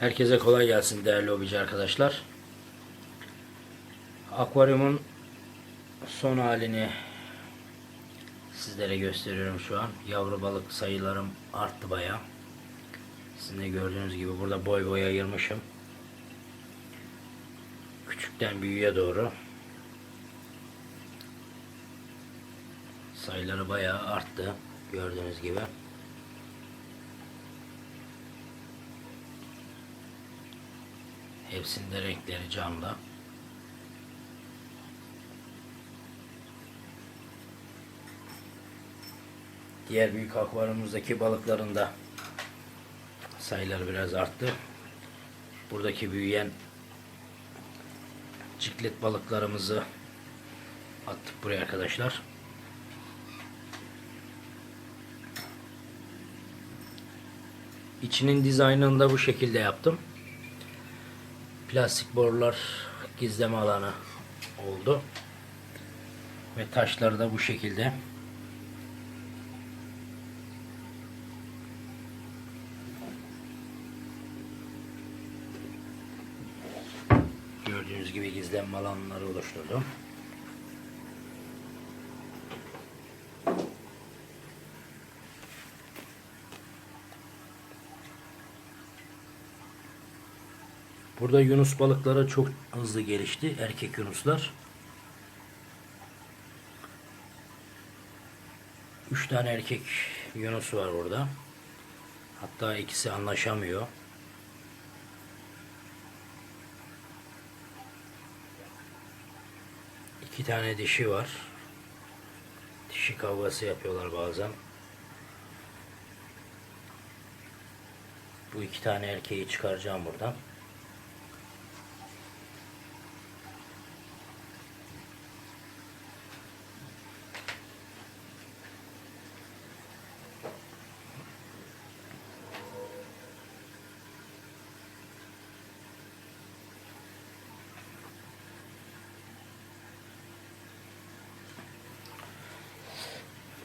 Herkese kolay gelsin değerli hobici arkadaşlar. Akvaryumun son halini sizlere gösteriyorum şu an. Yavru balık sayılarım arttı baya. Sizin de gördüğünüz gibi burada boy boy ayırmışım. Küçükten büyüğe doğru. Sayıları baya arttı. Gördüğünüz gibi. Hepsinde renkleri canlı. Diğer büyük akvaryumumuzdaki balıkların da sayıları biraz arttı. Buradaki büyüyen ciklet balıklarımızı attık buraya arkadaşlar. İçinin dizaynını da bu şekilde yaptım. Plastik borular gizleme alanı oldu. Ve taşları da bu şekilde. Gördüğünüz gibi gizlenme alanları oluşturdum. Burada yunus balıkları çok hızlı gelişti. Erkek yunuslar. Üç tane erkek yunus var burada. Hatta ikisi anlaşamıyor. İki tane dişi var. Dişi kavgası yapıyorlar bazen. Bu iki tane erkeği çıkaracağım buradan.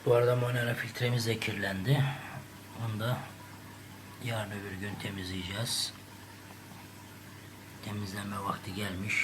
Bu arada monera filtremiz de kirlendi. Onu da yarın öbür gün temizleyeceğiz. Temizleme vakti gelmiş.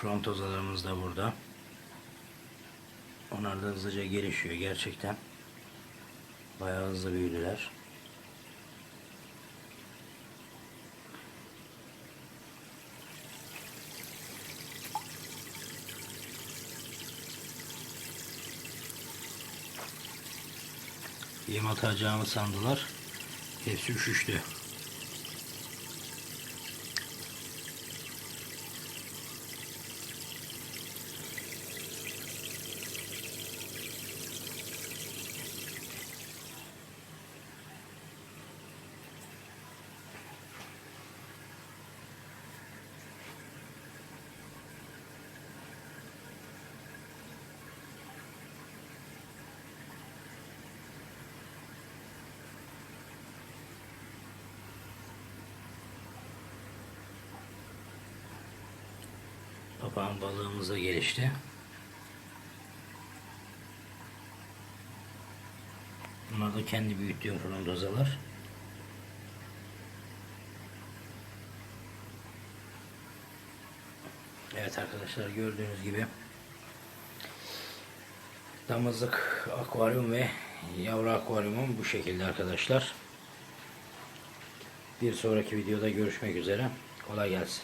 Frontozalarımız da burada. Onlar da hızlıca gelişiyor gerçekten. Bayağı hızlı büyüdüler. Yem atacağımı sandılar. Hepsi üşüştü. Papağan balığımız da gelişti. Bunlar da kendi büyütüyor frondozalar. Evet arkadaşlar gördüğünüz gibi damızlık akvaryum ve Yavru akvaryumum bu şekilde arkadaşlar. Bir sonraki videoda görüşmek üzere. Kolay gelsin.